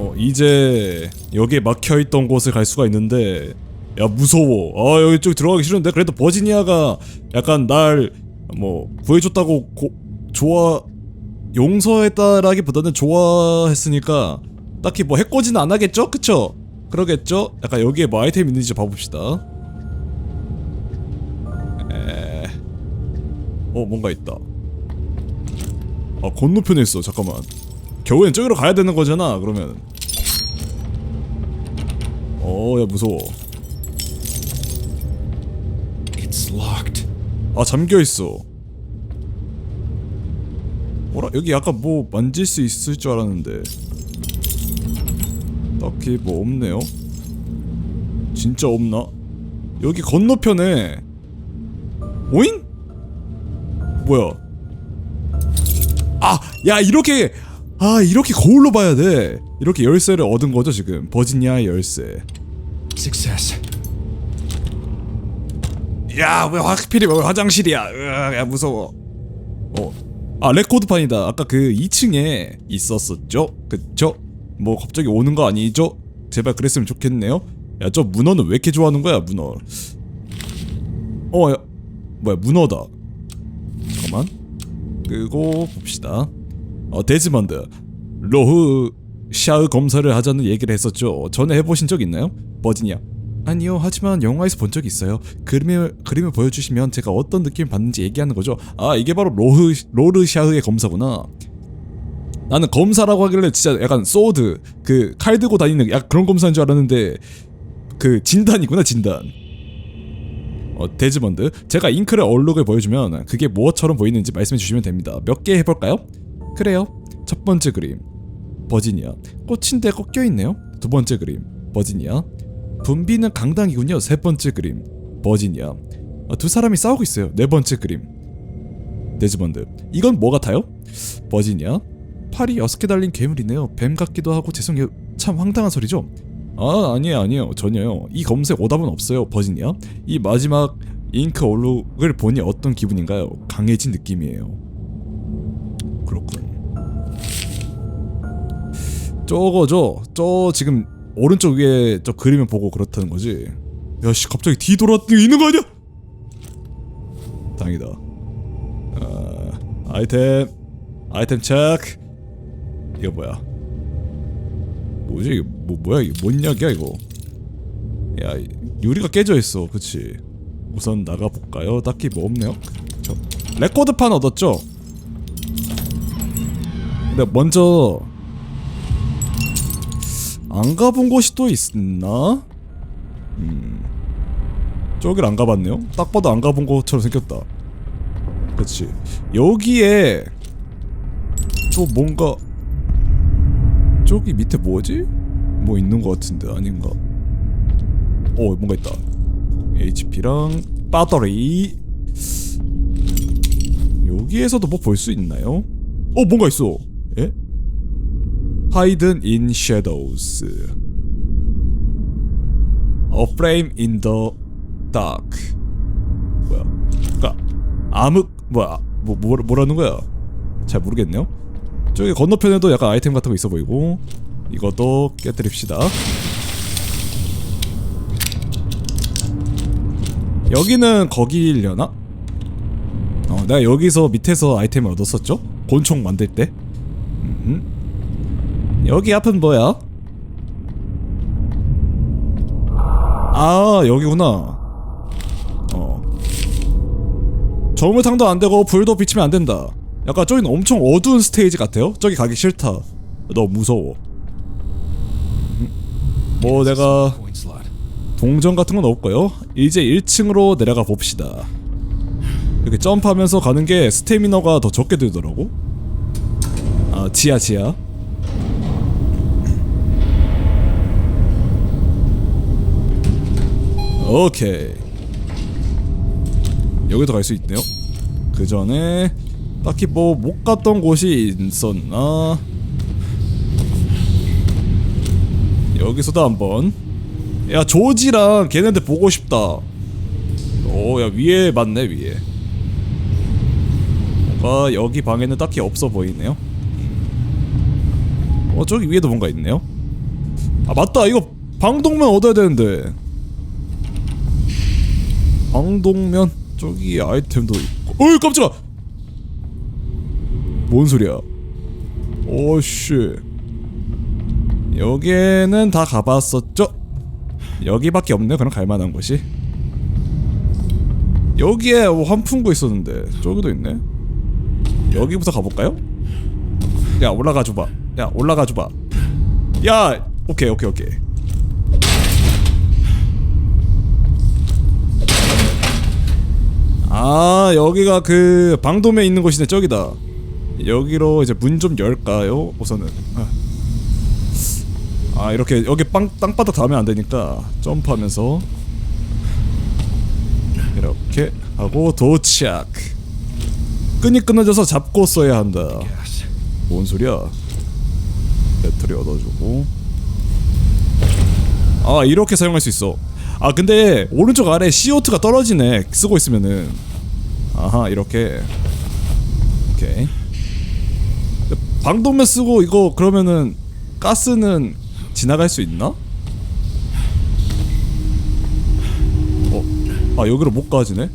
어 이제 여기에 막혀있던 곳을 갈 수가 있는데 야 무서워. 아 여기 쪽 들어가기 싫은데? 그래도 버지니아가 약간 날 뭐 구해줬다고 고, 좋아 용서했다라기보다는 좋아했으니까 딱히 뭐 해코지는 안 하겠죠? 그쵸? 그러겠죠? 약간 여기에 뭐 아이템 있는지 봐봅시다. 에... 어 뭔가 있다. 아 건너편에 있어. 잠깐만. 겨우엔 저기로 가야 되는 거잖아 그러면 어야 무서워 It's locked. 아 잠겨있어 뭐라 여기 약간 뭐 만질 수 있을 줄 알았는데 딱히 뭐 없네요 진짜 없나? 여기 건너편에 오잉? 뭐야 아! 야 이렇게 아 이렇게 거울로 봐야 돼 이렇게 열쇠를 얻은 거죠 지금 버지니아의 열쇠 Success. 야, 왜 하필이 왜 화장실이야? 으아, 야, 무서워. 어. 아, 레코드판이다. 아까 그 2층에 있었었죠? 그쵸? 뭐 갑자기 오는 거 아니죠? 제발 그랬으면 좋겠네요. 야, 저 문어는 왜 이렇게 좋아하는 거야, 문어? 어, 야, 뭐야, 문어다. 잠깐만. 끄고 봅시다. 어, 데즈먼드. 로흐 샤흐 검사를 하자는 얘기를 했었죠. 전에 해보신 적 있나요? 버지니아. 아니요, 하지만 영화에서 본 적이 있어요. 그림을 그림을 보여주시면 제가 어떤 느낌을 받는지 얘기하는 거죠. 아, 이게 바로 로흐 로르 샤흐의 검사구나. 나는 검사라고 하길래 진짜 약간 소드 그 칼 들고 다니는 약간 그런 검사인 줄 알았는데 그 진단이구나 진단. 어, 데즈먼드. 제가 잉크를 얼룩을 보여주면 그게 무엇처럼 보이는지 말씀해 주시면 됩니다. 몇 개 해볼까요? 그래요. 첫 번째 그림. 버지니아. 꽃인데 꺾여 있네요. 두 번째 그림. 버지니아. 분비는 강당이군요. 세 번째 그림. 버지니아. 아, 두 사람이 싸우고 있어요. 네 번째 그림. 데즈먼드. 이건 뭐 같아요? 버지니아. 팔이 여섯 개 달린 괴물이네요. 뱀 같기도 하고 죄송해요. 참 황당한 소리죠? 아 아니에요 아니에요 전혀요. 이 검색 오답은 없어요. 버지니아. 이 마지막 잉크 얼룩을 보니 어떤 기분인가요? 강해진 느낌이에요. 그렇군. 저거죠. 저 지금 오른쪽 위에 저 그림을 보고 그렇다는 거지. 야씨 갑자기 뒤 돌아왔더니 있는 거 아니야? 당이다. 아, 아이템 아이템 체크. 이거 뭐야? 뭐지 뭐 뭐야 이게 뭔 약이야 이거? 야 이- 유리가 깨져 있어, 그치? 우선 나가 볼까요? 딱히 뭐 없네요. 저 레코드판 얻었죠? 근데 먼저 안 가본 곳이 또 있나? 음. 저길 안 가봤네요. 딱 봐도 안 가본 곳처럼 생겼다. 그렇지. 여기에 또 뭔가 저기 밑에 뭐지? 뭐 있는 것 같은데 아닌가? 어 뭔가 있다. HP랑 배터리. 여기에서도 뭐 볼 수 있나요? 어 뭔가 있어. 예? Hidden in shadows. A frame in the dark. 뭐야? 그니까 암흑 뭐야? 뭐, 뭐 뭐라는 거야? 잘 모르겠네요. 저기 건너편에도 약간 아이템 같은 거 있어 보이고 이것도 깨뜨립시다. 여기는 거기려나? 어, 내가 여기서 밑에서 아이템을 얻었었죠? 곤총 만들 때. 음. 여기 앞은 뭐야? 아 여기구나. 어. 저물탕도 안 되고 불도 비치면 안 된다. 약간 저기는 엄청 어두운 스테이지 같아요. 저기 가기 싫다. 너무 무서워. 음. 뭐 내가. 동전 같은 건 없고요. 이제 1층으로 내려가 봅시다. 이렇게 점프하면서 가는 게 스태미너가 더 적게 들더라고. 아 지하 지하. 오케이. 여기도 갈 수 있네요. 그 전에 딱히 뭐 못 갔던 곳이 있었나? 여기서도 한번 야 조지랑 걔네들 보고 싶다 오 야 위에 맞네 위에 뭔가 여기 방에는 딱히 없어 보이네요 음. 어 저기 위에도 뭔가 있네요. 아 맞다. 이거 방독면 얻어야 되는데. 방독면 저기 아이템도 있고. 어이 깜짝아! 뭔 소리야? 오씨. 여기에는 다 가봤었죠? 여기밖에 없네 그럼 갈만한 곳이. 여기에 뭐 환풍구 있었는데 저기도 있네? 여기부터 가볼까요? 야 올라가 줘봐 야 올라가 줘봐 야 오케이 오케이 오케이 아 여기가 그 방돔에 있는 곳이네 저기다 여기로 이제 문 좀 열까요 우선은 아. 아 이렇게 여기 빵 땅바닥 닿으면 안 되니까 점프하면서 이렇게 하고 도착 끈이 끊어져서 잡고 써야 한다. 뭔 소리야? 배터리 얻어주고 아 이렇게 사용할 수 있어 아 근데 오른쪽 아래 CO2가 떨어지네 쓰고 있으면은 아하 이렇게 오케이 방독면 쓰고 이거 그러면은 가스는 지나갈 수 있나? 어? 아 여기로 못 가지네?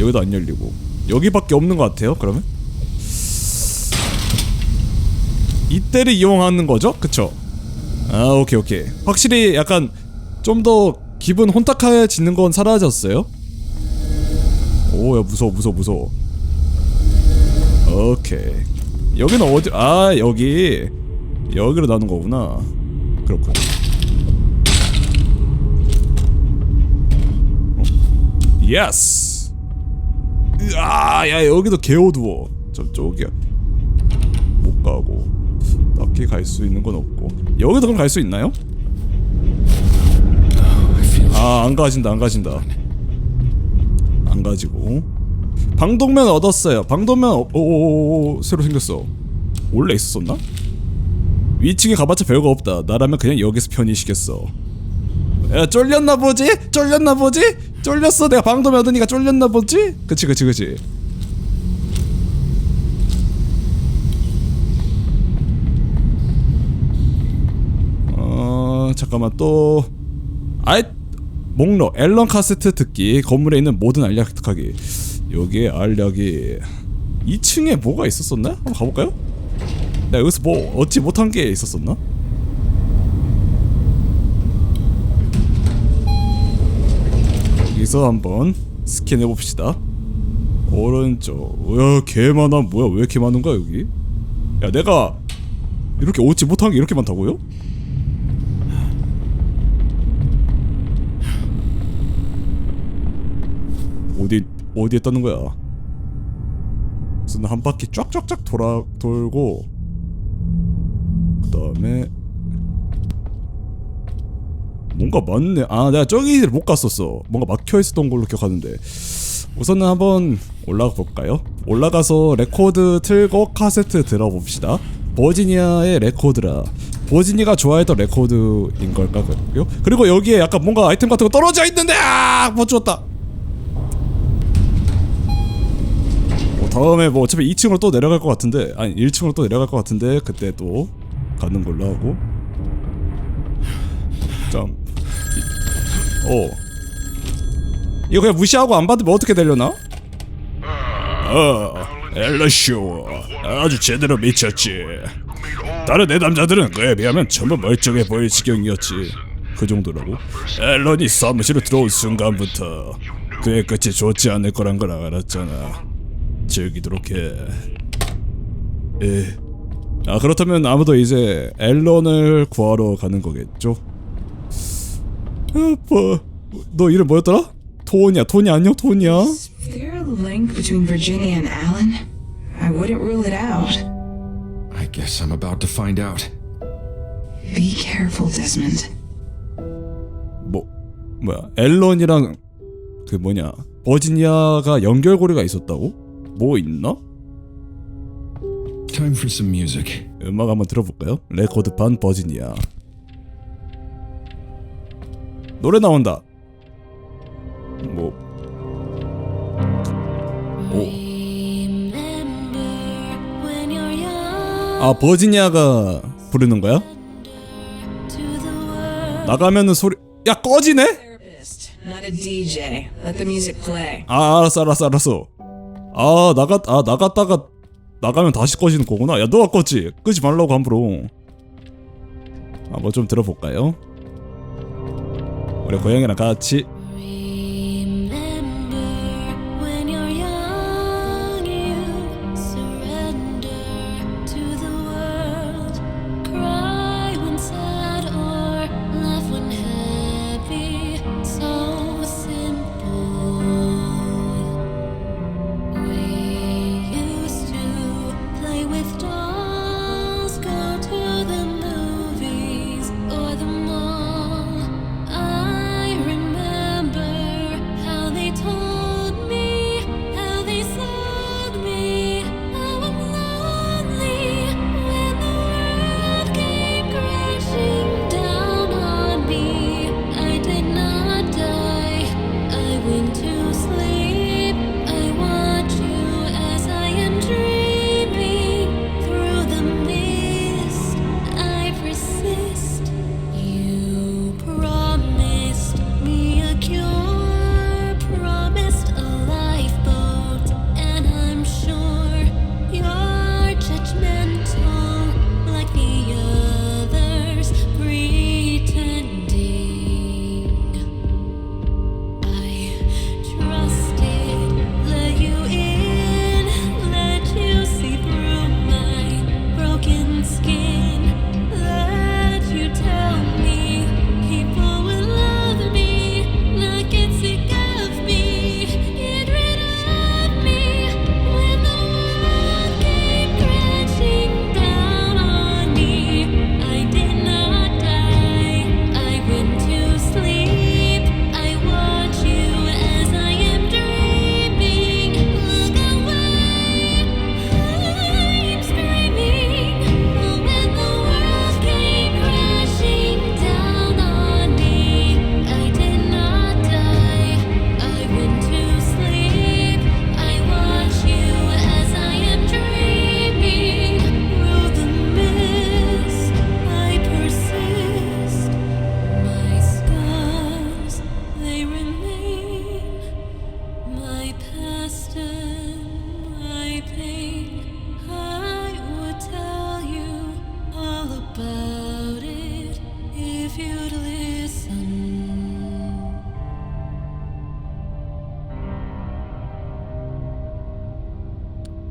여기도 안 열리고 여기밖에 없는 것 같아요 그러면? 이때를 이용하는 거죠? 그쵸? 아 오케이 오케이. 확실히 약간 좀 더 기분 혼탁해지는 건 사라졌어요? 오야 무서워 무서워 무서워. 오케이. 여기는 어디 아 여기. 여기로 나눈 거구나. 그렇군 어? 예스 으아 야 여기도 개어두워. 저쪽이야. 못 가고 딱히 갈수 있는 건 없고 여기도 그럼 갈 수 있나요? 아 안 가진다 안 가진다 안 가지고 방독면 얻었어요 방독면 어, 오오오 새로 생겼어 원래 있었었나? 위층에 가봤자 별거 없다 나라면 그냥 여기서 편의시켰어 야 쫄렸나 보지? 쫄렸나 보지? 쫄렸어 내가 방독면 얻으니까 쫄렸나 보지? 그치 그치 그치 어 잠깐만 또 아이 목록 앨런 카세트 듣기 건물에 있는 모든 알약 특하기 여기에 알약이 2층에 뭐가 있었었나? 한번 가볼까요? 내가 여기서 뭐 얻지 못한 게 있었었나? 여기서 한번 스캔해 봅시다 오른쪽 야개 많아 뭐야 왜 이렇게 많은가 여기 야 내가 이렇게 얻지 못한 게 이렇게 많다고요? 어디 어디에 떠는 거야? 우선 한 바퀴 쫙쫙쫙 돌아 돌고 그다음에 뭔가 많네. 아 내가 저기를 못 갔었어. 뭔가 막혀 있었던 걸로 기억하는데 우선은 한번 올라가 볼까요? 올라가서 레코드 틀고 카세트 들어봅시다. 버지니아의 레코드라. 버지니가 좋아했던 레코드인 걸까요? 그리고 여기에 약간 뭔가 아이템 같은 거 떨어져 있는데 아! 못 주었다. 다음에 뭐 어차피 2층으로 또 내려갈 것 같은데 아니 1층으로 또 내려갈 것 같은데 그때 또 가는 걸로 하고 점 오. 이거 그냥 무시하고 안 받으면 어떻게 되려나? 어, 엘러쇼 아주 제대로 미쳤지. 다른 내 남자들은 그에 비하면 전부 멀쩡해 보일 지경이었지. 그 정도라고. 앨런이 사무실로 들어온 순간부터 그의 끝이 좋지 않을 거란 걸 알았잖아. 즐기도록 해. 에. 아 그렇다면 아무도 이제 앨런을 구하러 가는 거겠죠? 아빠, 너 이름 뭐였더라? 토니야, 토니 안녕, 토니야. Is there a link between Virginia and Alan? I wouldn't rule it out. I guess I'm about to find out. Be careful, Desmond. 뭐 뭐야? 앨런이랑 그 뭐냐? 버지니아가 연결고리가 있었다고? 뭐 있나? Time for some music. 음악 한번 들어볼까요? 레코드판 버지니아. 노래 나온다. 뭐아 버지니아가 부르는 거야? 나가면은 소리 야 꺼지네? 아 알았어 알았어 알았어 아 나갔 아 나갔다가 나가면 다시 꺼지는 거구나. 야 너가 껐지. 끄지 말라고 함부로. 한번 좀 들어볼까요? 우리 고양이랑 같이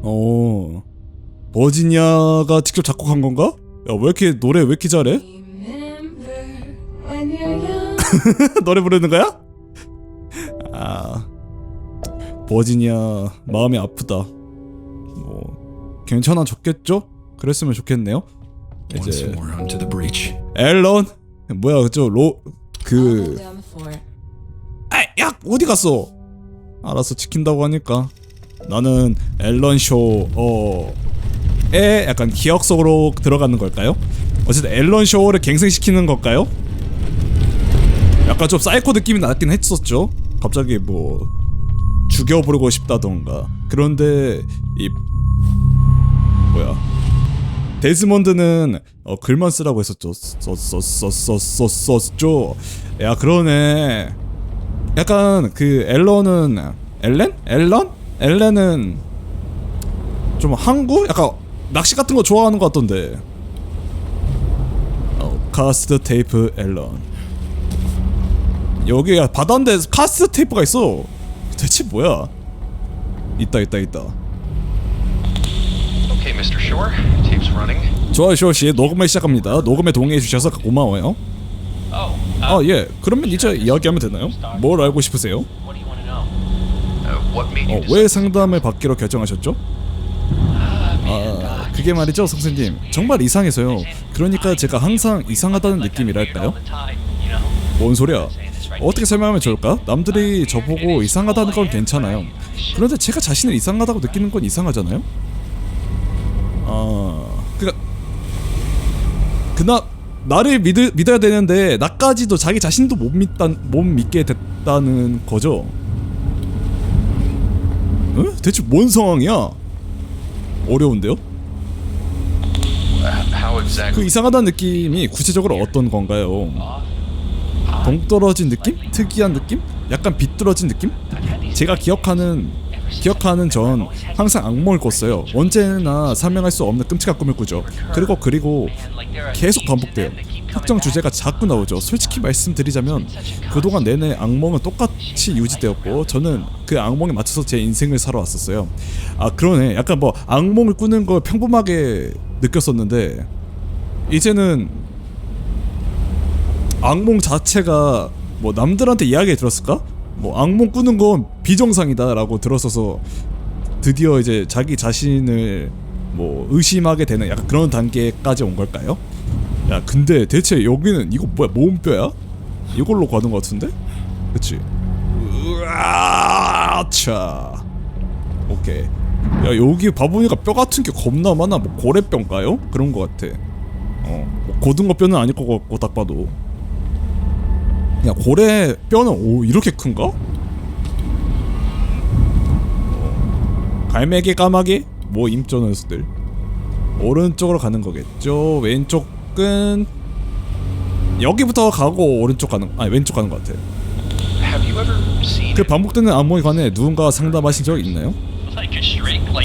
어 버지니아가 직접 작곡한 건가? 야 왜 이렇게 노래 왜 이렇게 잘해? 노래 부르는 거야? 아 버지니아 마음이 아프다 뭐 괜찮아졌겠죠? 그랬으면 좋겠네요 이제. 앨런 뭐야 그저 로그. 아야 어디 갔어? 알았어 지킨다고 하니까 나는 앨런 쇼어에 약간 기억 속으로 들어가는 걸까요? 어쨌든 앨런 쇼를 갱생시키는 걸까요? 약간 좀 사이코 느낌이 나긴 했었죠. 갑자기 뭐 죽여부르고 싶다던가 그런데 이 뭐야 데즈몬드는 어, 글만 쓰라고 했었죠. 써써써써써써죠. 야 그러네. 약간 그 앨런은 엘렌? 앨런? 엘렌은 좀 항구? 약간 낚시 같은 거 좋아하는 것 같던데. 어, 카스트 테이프 앨런. 여기 야 바다인데 카스트 테이프가 있어. 대체 뭐야? 있다 있다 있다. Okay, Mr. Shore, tape's running. 좋아요 쇼 씨 녹음을 시작합니다. 녹음에 동의해 주셔서 고마워요. 아 예. 그러면 이제 이야기하면 되나요? 뭘 알고 싶으세요? 어, 왜? 상담을 받기로 결정하셨죠? 아, 그게 말이죠, 선생님. 정말 이상해서요. 그러니까 제가 항상 이상하다는 느낌이랄까요? 뭔 소리야? 어떻게 설명하면 좋을까? 남들이 저보고 이상하다는 건 괜찮아요. 그런데 제가 자신을 이상하다고 느끼는 건 이상하잖아요? 아, 그니까 그나 나를 믿 믿어야 되는데 나까지도 자기 자신도 못 믿다 못 믿게 됐다는 거죠. 응? 대체 뭔 상황이야? 어려운데요? 그? 이상하다는 느낌이 구체적으로 어떤 건가요? 동떨어진 느낌? 특이한 느낌? 약간 비뚤어진 느낌? 제가 기억하는 기억하는 전 항상 악몽을 꿨어요. 언제나 설명할 수 없는 끔찍한 꿈을 꾸죠. 그리고 그리고 계속 반복돼요. 특정 주제가 자꾸 나오죠. 솔직히 말씀드리자면 그동안 내내 악몽은 똑같이 유지되었고 저는 그 악몽에 맞춰서 제 인생을 살아왔었어요. 아 그러네. 약간 뭐 악몽을 꾸는 걸 평범하게 느꼈었는데 이제는 악몽 자체가 뭐 남들한테 이야기 들었을까? 뭐 악몽 꾸는 건 비정상이다라고 들었어서 드디어 이제 자기 자신을 뭐 의심하게 되는 약간 그런 단계까지 온 걸까요? 야 근데 대체 여기는 이거 뭐야 모음뼈야? 이걸로 가는 것 같은데? 그치? 으아차 오케이 야 여기 봐보니까 뼈 같은 게 겁나 많아 뭐 고래뼈인가요? 그런 것 같아 어, 뭐 고등어 뼈는 아닐 것 같고 딱 봐도 야 고래 뼈는 오 이렇게 큰가? 어, 갈매기 까마귀 뭐 녀석들 오른쪽으로 가는 거겠죠 왼쪽 은 여기부터 가고 오른쪽 가는 아니 왼쪽 가는 것 같아 Have you ever seen 그 반복되는 관해 누군가 상담하신 적 있나요?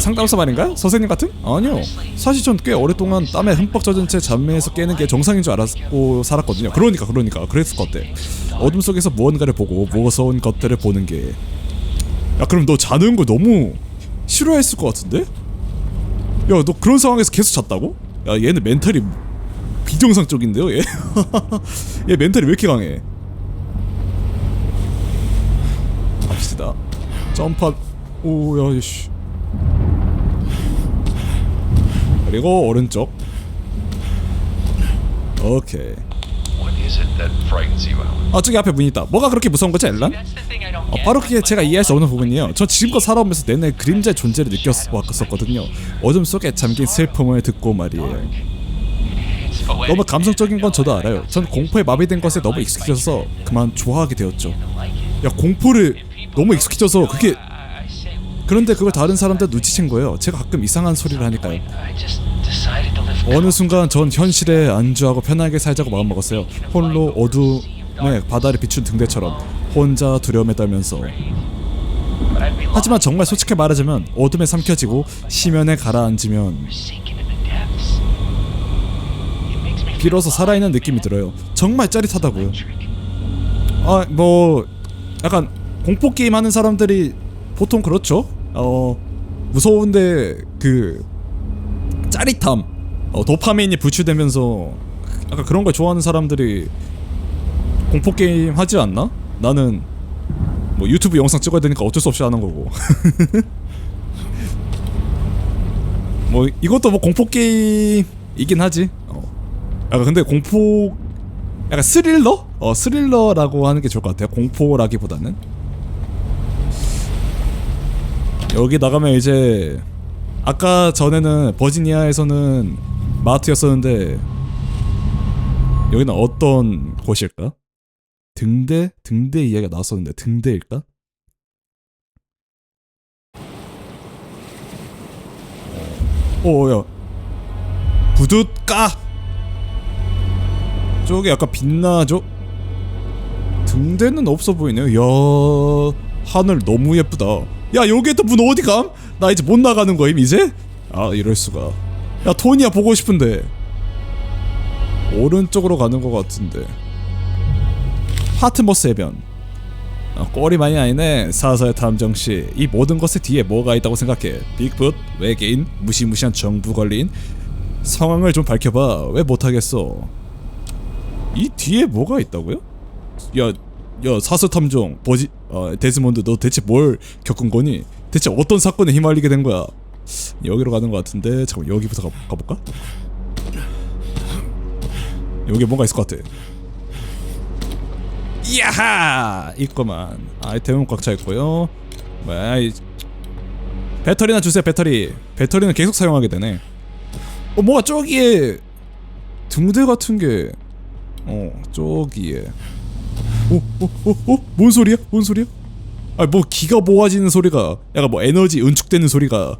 상담사 말인가요? 선생님 같은? 아니요. 사실 전 꽤 오랫동안 땀에 흠뻑 젖은 채 잠에서 깨는 게 정상인 줄 알았고 살았거든요. 그러니까 그러니까 그랬을 것 같아. 어둠 속에서 무언가를 보고 무서운 것들을 보는 게. 야 그럼 너 자는 거 너무 싫어했을 것 같은데? 야 너 그런 상황에서 계속 잤다고? 야 얘는 멘탈이 비정상적인데요 얘? 얘 멘탈이 왜 이렇게 강해? 갑시다. 점프. 오야 씨. 그리고 오른쪽. 오케이. what is it that frightens you out? 아 저기 앞에 문 있다. 뭐가 그렇게 무서운 거지, 엘란? 어, 바로 그게 제가 이해할 수 없는 부분이에요. 저 지금껏 살아오면서 내내 그림자의 존재를 느꼈었거든요. 어둠 속에 잠긴 슬픔을 듣고 말이에요. 너무 감성적인 건 저도 알아요. 전 공포에 마비된 것에 너무 익숙해져서 그만 좋아하게 되었죠. 야 공포를 너무 익숙해져서 그게 그런데 그걸 다른 사람들 눈치챈 거예요. 제가 가끔 이상한 소리를 하니까요. 어느 순간 전 현실에 안주하고 편하게 살자고 마음먹었어요. 홀로 어둠에 바다를 비춘 등대처럼 혼자 두려움에 떨면서. 하지만 정말 솔직히 말하자면 어둠에 삼켜지고 시면에 가라앉으면 비로소 살아있는 느낌이 들어요. 정말 짜릿하다고요. 아 뭐 약간 공포 게임 하는 사람들이 보통 그렇죠. 어 무서운데 그 짜릿함, 어, 도파민이 분출되면서 약간 그런 걸 좋아하는 사람들이 공포 게임 하지 않나? 나는 뭐 유튜브 영상 찍어야 되니까 어쩔 수 없이 하는 거고. 뭐 이것도 뭐 공포 게임이긴 하지. 어. 약간 근데 공포 약간 스릴러? 어 스릴러라고 하는 게 좋을 것 같아요. 공포라기보다는 여기 나가면 이제 아까 전에는 버지니아에서는 마트였었는데 여기는 어떤 곳일까? 등대 등대 이야기가 나왔었는데 등대일까? 오야 부둣가 저기 약간 빛나죠? 등대는 없어 보이네요. 야 하늘 너무 예쁘다. 야 여기에 또 문 어디 감? 나 이제 못 나가는 거임 이제? 아 이럴 수가. 야 토니야 보고 싶은데 오른쪽으로 가는 것 같은데. 파트머스 해변. 아, 꼴이 많이 아니네 사서의 탐정씨 이 모든 것의 뒤에 뭐가 있다고 생각해 빅풋 외계인 무시무시한 정부 걸린 상황을 좀 밝혀봐 왜 못하겠어 이 뒤에 뭐가 있다고요? 야, 야 사서 탐정 버지 어, 데스몬드 너 대체 뭘 겪은 거니? 대체 어떤 사건에 휘말리게 된 거야? 여기로 가는 것 같은데 잠깐 여기부터 가, 가볼까? 여기 뭔가 있을 것 같아. 야하! 있구만. 아이템은 꽉 차 있고요. 뭐야? 이... 배터리나 주세요. 배터리. 배터리는 계속 사용하게 되네. 어, 뭐가 저기에 등대 같은 게 어, 저기에. 오, 오, 오, 오, 뭔 소리야? 뭔 소리야? 아, 뭐 기가 모아지는 소리가, 약간 뭐 에너지 응축되는 소리가.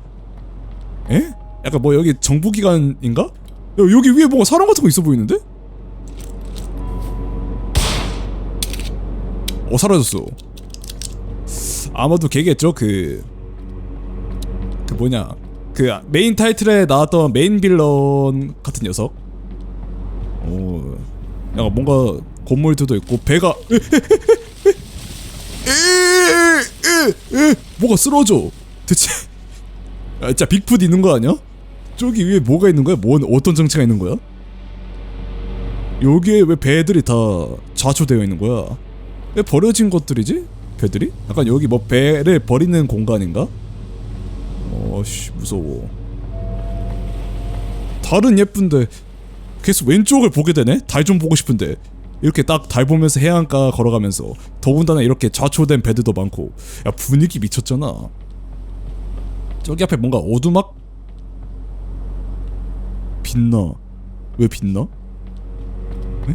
에? 약간 뭐 여기 정부기관인가? 야, 여기 위에 뭔가 사람 같은 거 있어 보이는데? 어 사라졌어 아마도 걔겠죠 그... 그 뭐냐 그 메인 타이틀에 나왔던 메인 빌런 같은 녀석 오 약간 뭔가 건물들도 있고 배가 뭐가 쓰러져 대체 아, 진짜 빅풋 있는 거 아니야? 저기 위에 뭐가 있는 거야? 뭔 어떤 정체가 있는 거야? 여기에 왜 배들이 다 좌초되어 있는 거야? 왜 버려진 것들이지? 배들이? 약간 여기 뭐 배를 버리는 공간인가? 어씨 무서워 달은 예쁜데 계속 왼쪽을 보게 되네? 달 좀 보고 싶은데 이렇게 딱 달 보면서 해안가 걸어가면서 더군다나 이렇게 좌초된 배들도 많고 야 분위기 미쳤잖아 저기 앞에 뭔가 오두막? 빛나 왜 빛나? 에?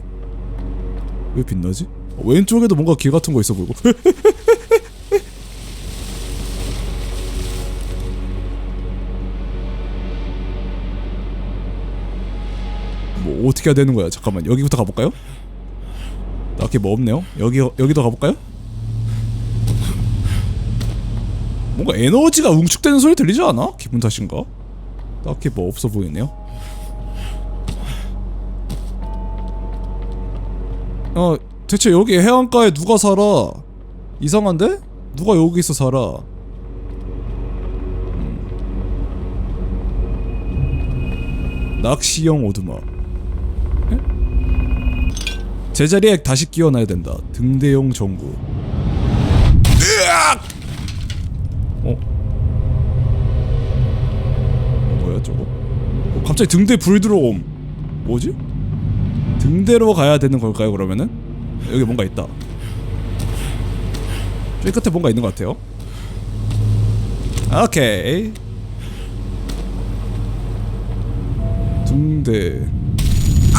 왜 빛나지? 어, 왼쪽에도 뭔가 길 같은 거 있어 보이고 어떻게 해야 되는 거야? 잠깐만 여기부터 가볼까요? 딱히 뭐 없네요. 여기 여기도 가볼까요? 뭔가 에너지가 웅축되는 소리 들리지 않아? 기분 탓인가? 딱히 뭐 없어 보이네요. 어 대체 여기 해안가에 누가 살아? 이상한데? 누가 여기서 살아? 음. 낚시형 오두막. 제자리에 다시 끼워놔야 된다. 등대용 전구. 으악! 어? 뭐야 저거? 어, 갑자기 등대 불 들어옴. 뭐지? 등대로 가야 되는 걸까요 그러면은? 여기 뭔가 있다. 저기 끝에 뭔가 있는 것 같아요. 오케이. 등대.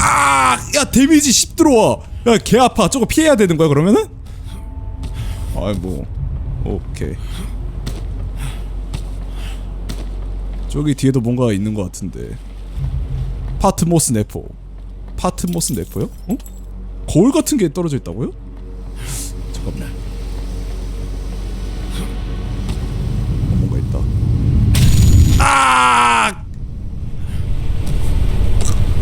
아! 야 데미지 10 들어와. 야개 아파. 저거 피해야 되는 거야 그러면은? 아이 뭐 오케이. 저기 뒤에도 뭔가 있는 것 같은데. 파트모스 네포. 파트모스 네포요? 어? 거울 같은 게 떨어져 있다고요? 잠깐만. 어, 뭔가 있다. 아!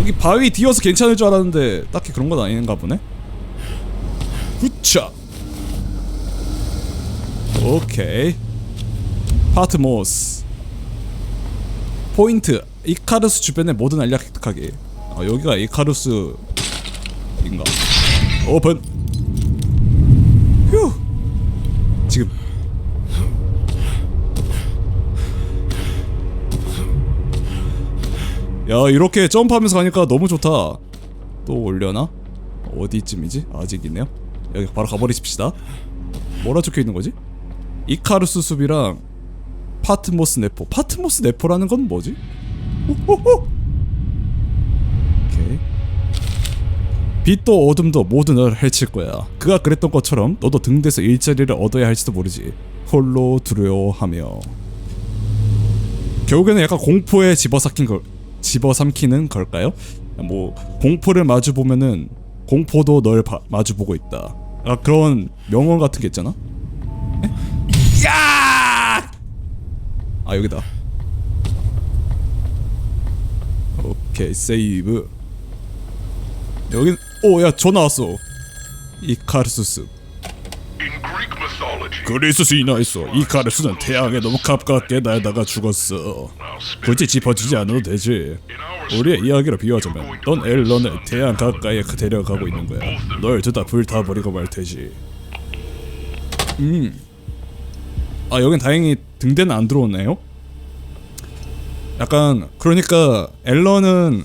여기 바위 뒤어서 괜찮을 줄 알았는데 딱히 그런 건 아닌가 보네. 후차. 오케이. 파트모스. 포인트. 이카루스 주변의 모든 알약 획득하기. 아 여기가 이카루스인가? 오픈. 휴. 지금. 야 이렇게 점프하면서 가니까 너무 좋다. 또 올려나? 어디쯤이지? 아직 있네요. 여기 바로 가버리십시다. 뭐라 적혀 있는 거지? 이카루스 숲이랑 파트모스 네포. 파트모스 네포라는 건 뭐지? 호호호. 오케이. 빛도 어둠도 모두 널 해칠 거야. 그가 그랬던 것처럼 너도 등대에서 일자리를 얻어야 할지도 모르지. 홀로 두려워하며. 결국에는 약간 공포에 집어삼킨 걸 집어삼키는 걸까요? 뭐 공포를 마주 보면은 공포도 널 바, 마주 보고 있다. 아 그런 명언 같은 게 있잖아. 에? 야! 아 여기다. 오케이 세이브. 여긴 오야 전화 왔어. 이카르스스. 그리스 신화에서 이카르스는 태양에 너무 가깝게 날다가 죽었어. 굳이 짚어주지 않아도 되지. 우리의 이야기로 비유하자면 넌 앨런을 태양 가까이에 데려가고 있는 거야. 널 둘 다 불타버리고 말 테지. 음. 아 여긴 다행히 등대는 안 들어오네요. 약간 그러니까 앨런은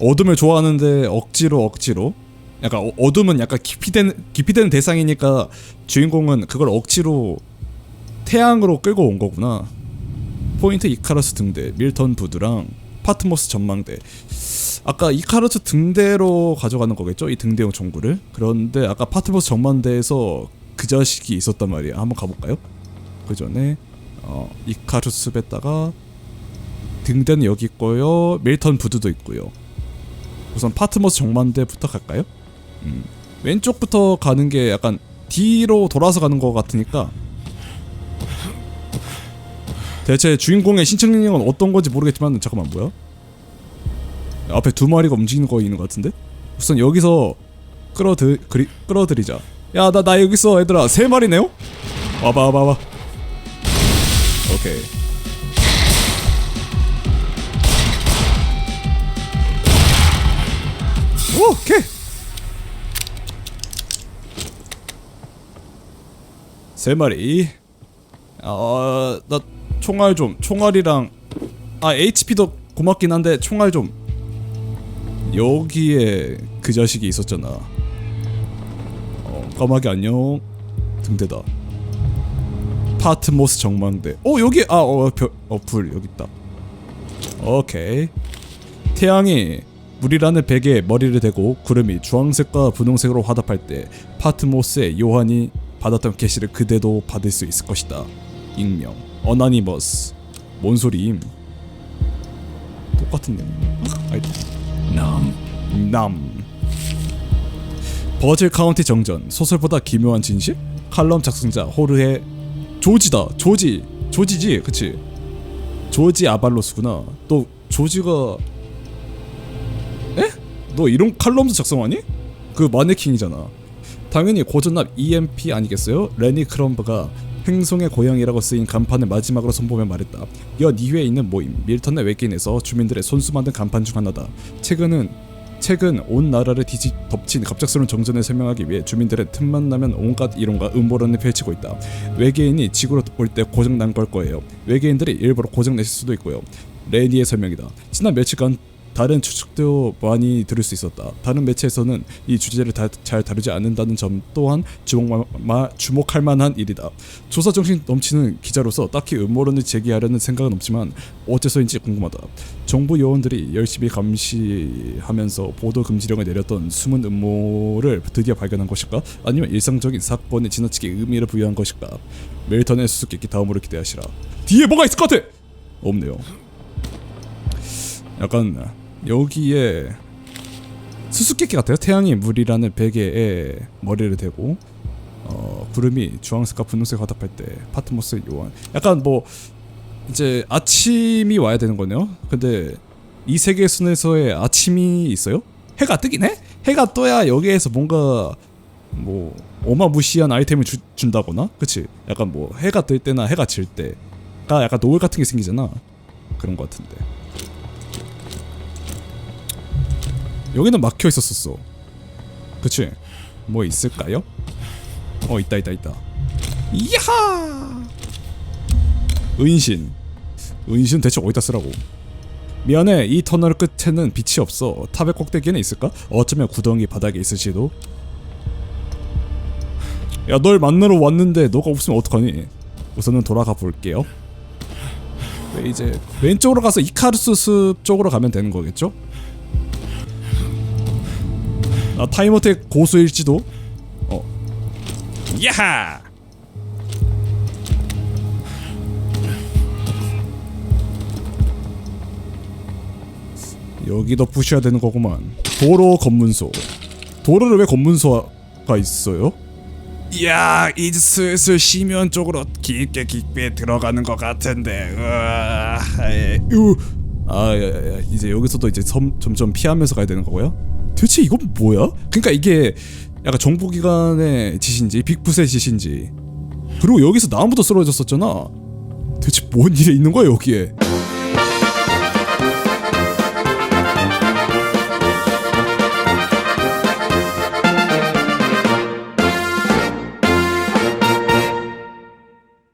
어둠을 좋아하는데 억지로 억지로 약간 어- 어둠은 약간 깊이 된 깊이 되는 대상이니까 주인공은 그걸 억지로 태양으로 끌고 온 거구나. 포인트 이카루스 등대, 밀턴 부두랑 파트모스 전망대. 아까 이카루스 등대로 가져가는 거겠죠? 이 등대용 전구를. 그런데 아까 파트모스 전망대에서 그 자식이 있었단 말이야. 한번 가볼까요? 그 전에 어, 이카루스 뺐다가 등대는 여기 있고요. 밀턴 부두도 있고요. 우선 파트모스 정만대부터 갈까요? 음. 왼쪽부터 가는 게 약간 뒤로 돌아서 가는 것 같으니까 대체 주인공의 신청 능력은 어떤 건지 모르겠지만 잠깐만 뭐야? 앞에 두 마리가 움직이는 거 있는 것 같은데? 우선 여기서 끌어들 그리, 끌어들이자. 야나나 여기 있어 얘들아 세 마리네요? 와봐 와봐 와봐. 오케이. 오케이. 세 마리. 어, 나 총알 좀 총알이랑 아 HP도 고맙긴 한데 총알 좀 여기에 그 자식이 있었잖아. 어, 까마귀 안녕. 등대다. 파트모스 정망대. 어 여기 아어어불 여기 있다. 오케이. 태양이 물이라는 베개에 머리를 대고 구름이 주황색과 분홍색으로 화답할 때 파트모스의 요한이 받았던 계시를 그대도 받을 수 있을 것이다. 익명 어나니머스 뭔 소리임? 똑같은 내용. 아이 Numb. 남 버즐 카운티 정전 소설보다 기묘한 진실 칼럼 작성자 호르헤 조지다 조지 조지지 그치 조지 아발로스구나 또 조지가 에? 너 이런 칼럼도 작성하니? 그 마네킹이잖아 당연히 고전납 EMP 아니겠어요? 레니 크럼브가 행성의 고향이라고 쓰인 간판을 마지막으로 선보며 말했다. 연 2회에 있는 모임 밀턴의 외계인에서 주민들의 손수 만든 간판 중 하나다. 최근은 최근 온 나라를 뒤집 덮친 갑작스러운 정전을 설명하기 위해 주민들은 틈만 나면 온갖 이론과 음모론을 펼치고 있다. 외계인이 지구로 올 때 고장 난 걸 거예요. 외계인들이 일부러 고장 내실 수도 있고요. 레니의 설명이다. 지난 며칠간 다른 추측도 많이 들을 수 있었다. 다른 매체에서는 이 주제를 다, 잘 다루지 않는다는 점 또한 주목, 마, 주목할 만한 일이다. 조사 정신 넘치는 기자로서 딱히 음모론을 제기하려는 생각은 없지만 어째서인지 궁금하다. 정부 요원들이 열심히 감시하면서 보도 금지령을 내렸던 숨은 음모를 드디어 발견한 것일까? 아니면 일상적인 사건에 지나치게 의미를 부여한 것일까? 멜턴의 수수께끼 다음으로 기대하시라. 뒤에 뭐가 있을 것 같아! 없네요. 약간 여기에 수수께끼 같아요. 태양이 물이라는 베개에 머리를 대고 어, 구름이 주황색과 분홍색 화답할 때 파트모스 요한 약간 뭐 이제 아침이 와야 되는 거네요. 근데 이 세계 순에서의 아침이 있어요? 해가 뜨긴 해? 해가 떠야 여기에서 뭔가 뭐 어마무시한 아이템을 주, 준다거나 그치? 약간 뭐 해가 뜰 때나 해가 질 때가 약간 노을 같은 게 생기잖아 그런 거 같은데 여기는 막혀 있었었어. 그치? 뭐 있을까요? 어 있다 있다 있다. 이야! 은신. 은신 대체 어디다 쓰라고? 미안해 이 터널 끝에는 빛이 없어 탑의 꼭대기에는 있을까? 어쩌면 구덩이 바닥에 있을지도 야 널 만나러 왔는데 너가 없으면 어떡하니 우선은 돌아가 볼게요 네, 이제 왼쪽으로 가서 이카루스 숲 쪽으로 가면 되는 거겠죠? 아, 타이머텍 고수일지도. 어. 야하. 여기도 부셔야 되는 거구만. 도로 검문소. 도로를 왜 검문소가 있어요? 야, 이제 슬슬 시면 쪽으로 깊게 깊게 들어가는 것 같은데. 으아, 에, 으. 아, 야, 야, 야, 이제 여기서도 이제 섬, 점점 피하면서 가야 되는 거고요. 대체 이건 뭐야? 그러니까 이게 약간 정부기관의 짓인지 빅풋의 짓인지 그리고 여기서 나무도 쓰러졌었잖아. 대체 뭔 일이 있는 거야 여기에?